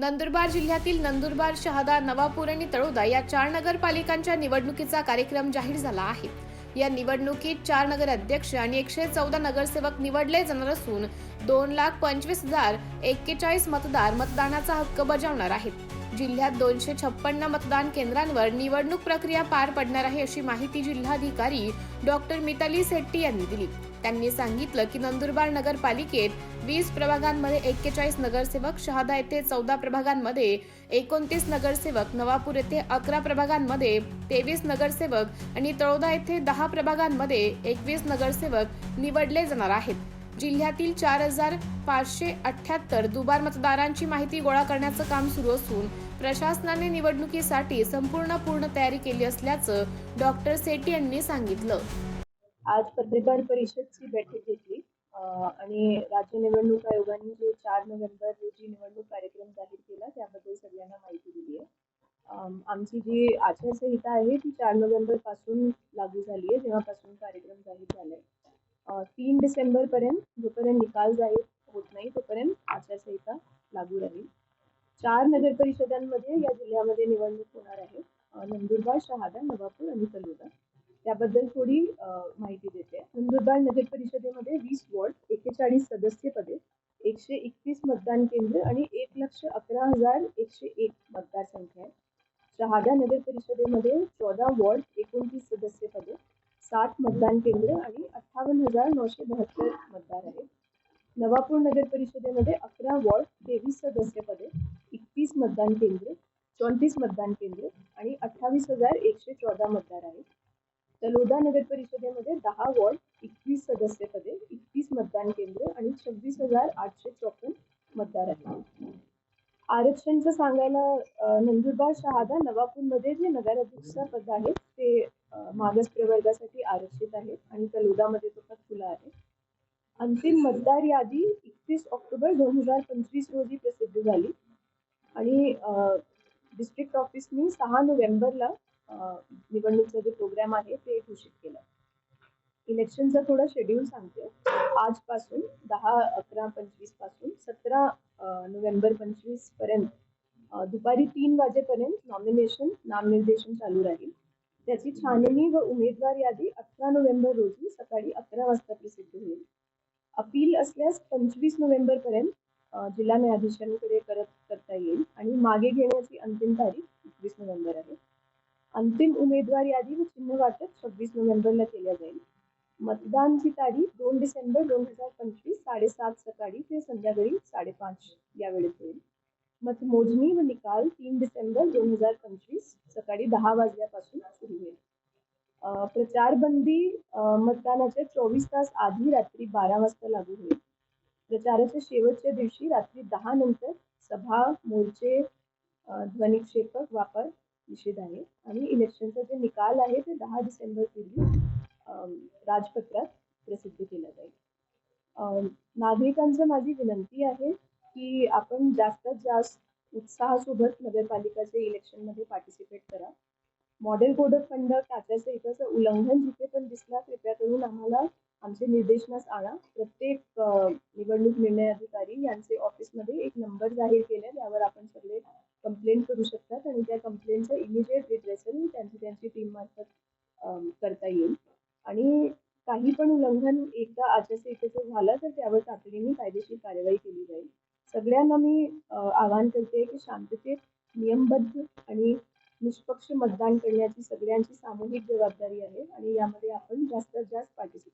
नंदुरबार जिल्ह्यातील नंदुरबार शहादा नवापूर आणि तळोदा या चार नगरपालिकांच्या निवडणुकीचा कार्यक्रम जाहीर झाला आहे. या निवडणुकीत चार नगर अध्यक्ष आणि एकशे चौदा नगरसेवक निवडले जाणार असून दोन लाख पंचवीस हजार एक्केचाळीस मतदार मतदानाचा हक्क बजावणार आहेत. जिल्ह्यात दोनशे छप्पन्न मतदान केंद्रांवर निवडणूक प्रक्रिया पार पडणार आहे अशी माहिती जिल्हाधिकारी डॉक्टर मिताली सेट्टी यांनी दिली. त्यांनी सांगितलं की नंदुरबार नगरपालिकेत वीस प्रभागांमध्ये एक्केचाळीस नगरसेवक शहादा येथे चौदा प्रभागांमध्ये एकोणतीस नगरसेवक नवापूर येथे अकरा प्रभागांमध्ये तेवीस नगरसेवक आणि तळोदा येथे दहा प्रभागांमध्ये एकवीस नगरसेवक निवडले जाणार आहेत. जिल्ह्यातील चार हजार पाचशे अठ्याहत्तर दुबार मतदारांची माहिती गोळा करण्याचं काम सुरू असून प्रशासनाने निवडणुकीसाठी संपूर्ण पूर्ण तयारी केली असल्याचं डॉक्टर सेटी यांनी सांगितलं. आज पत्रकार परिषदची बैठक घेतली. आणि राज्य निवडणूक आयोगाने जे चार नोव्हेंबर रोजी निवडणूक कार्यक्रम जाहीर केला त्याबद्दल सगळ्यांना माहिती दिली आहे. आमची जी आचारसंहिता आहे ती चार नोव्हेंबरपासून लागू झाली आहे जेव्हापासून कार्यक्रम जाहीर झालाय. तीन डिसेंबर पर्यंत जोपर्यंत निकाल जाहीर होत नाही तोपर्यंत आचारसंहिता लागू राहील. चार नगर परिषदांमध्ये या जिल्ह्यामध्ये निवडणूक होणार आहे. नंदुरबार शहादा नवापूर आणि तलोदा त्याबद्दल थोडी माहिती देते. नंदुरबार नगर परिषदेमध्ये वीस वॉर्ड एक्केचाळीस सदस्य पदे एकशे एकवीस मतदान केंद्र आणि एक लक्ष अकरा हजार एकशे एक मतदारसंख्या आहे. शहादा नगर परिषदेमध्ये चौदा वॉर्ड एकोणतीस सदस्य पदे साठ मतदान केंद्र आणि अठ्ठावन्न हजार नऊशे बहात्तर मतदार आहेत. नवापूर नगर परिषदेमध्ये अकरा वॉर्ड तेवीस सदस्य पदे एकतीस मतदान केंद्र चौतीस मतदान केंद्र आणि अठ्ठावीस हजार एकशे चौदा मतदार आहेत. तलोदा नगर परिषदेमध्ये दहा वॉर्ड एकवीस सदस्यपदे एकतीस मतदान केंद्र आणि छव्वीस हजार आठशे चौपन्न मतदार आहेत. आरक्षणचं सांगायला नंदुरबार शहादा नवापूरमध्ये जे नगराध्यक्ष पद आहे ते मागास प्रवर्गासाठी आरक्षित आहे आणि तलोदामध्ये तो पद खुला आहे. अंतिम मतदार यादी एकतीस ऑक्टोबर दोन हजार पंचवीस रोजी प्रसिद्ध झाली. आणि डिस्ट्रिक्ट ऑफिसनी सहा नोव्हेंबरला निवडणूकचा जे प्रोग्राम आहे ते घोषित केलं. इलेक्शनचा थोडा शेड्यूल सांगते. आजपासून दहा अकरा पंचवीसपासून सतरा नोव्हेंबर पंचवीसपर्यंत दुपारी तीन वाजेपर्यंत नॉमिनेशन नामनिर्देशन चालू राहील. त्याची छाननी व उमेदवार यादी अठरा नोव्हेंबर रोजी सकाळी अकरा वाजता प्रसिद्ध होईल. अपील असल्यास पंचवीस नोव्हेंबर पर्यंत जिल्हा न्यायाधीशांकडे करत करता येईल आणि मागे घेण्याची अंतिम तारीख एकवीस नोव्हेंबर आहे. अंतिम उमेदवार यादी व चिन्ह वाटप सव्वीस नोव्हेंबरला केल्या जाईल. मतदानची तारीख दोन डिसेंबर दोन हजार पंचवीस साडेसात सकाळी ते संध्याकाळी साडेपाच या वेळेत होईल मतमोजणी व निकाल तीन डिसेंबर दोन हजार पंचवीस सकाळी दहा वाजल्यापासून सुरू होईल. प्रचारबंदी मतदानाच्या चोवीस तास आधी रात्री बारा वाजता लागू होईल. प्रचाराच्या शेवटच्या दिवशी रात्री दहा नंतर सभा मोर्चे ध्वनिक्षेपक वापर निषेध आहे. आणि इलेक्शनचा जे निकाल आहे ते दहा डिसेंबर पूर्वी राजपत्रात प्रसिद्ध केला जाईल. नागरिकांचं माझी विनंती आहे की आपण जास्तीत जास्त उत्साहासोबत नगरपालिकाचे इलेक्शनमध्ये पार्टिसिपेट करा. मॉडेल कोड ऑफ कंडक्ट आचारसंहितेचं उल्लंघन जिथे पण दिसला कृपया करून आम्हाला आमचे निर्देशनास आणा. प्रत्येक निवडणूक निर्णय अधिकारी यांचे ऑफिसमध्ये एक नंबर जाहीर केला त्यावर आपण सगळे कंप्लेंट करू शकतो आणि त्या कंप्लेंटचं इमिजिएट रिड्रेसल त्यांची त्यांची टीम मार्फत अम, करता येईल आणि कधी पण उल्लंघन एकदा आचारसंहितेचं झालं तर त्यावर तातडीने कायदेशीर कार्यवाही केली जाईल. सगळ्यांना मी आवाहन करते की शांततेत नियमबद्ध आणि निष्पक्ष मतदान करण्याची सगळ्यांची सामूहिक जबाबदारी आहे आणि यामध्ये आपण जास्तीत जास्त पार्टिसिपेट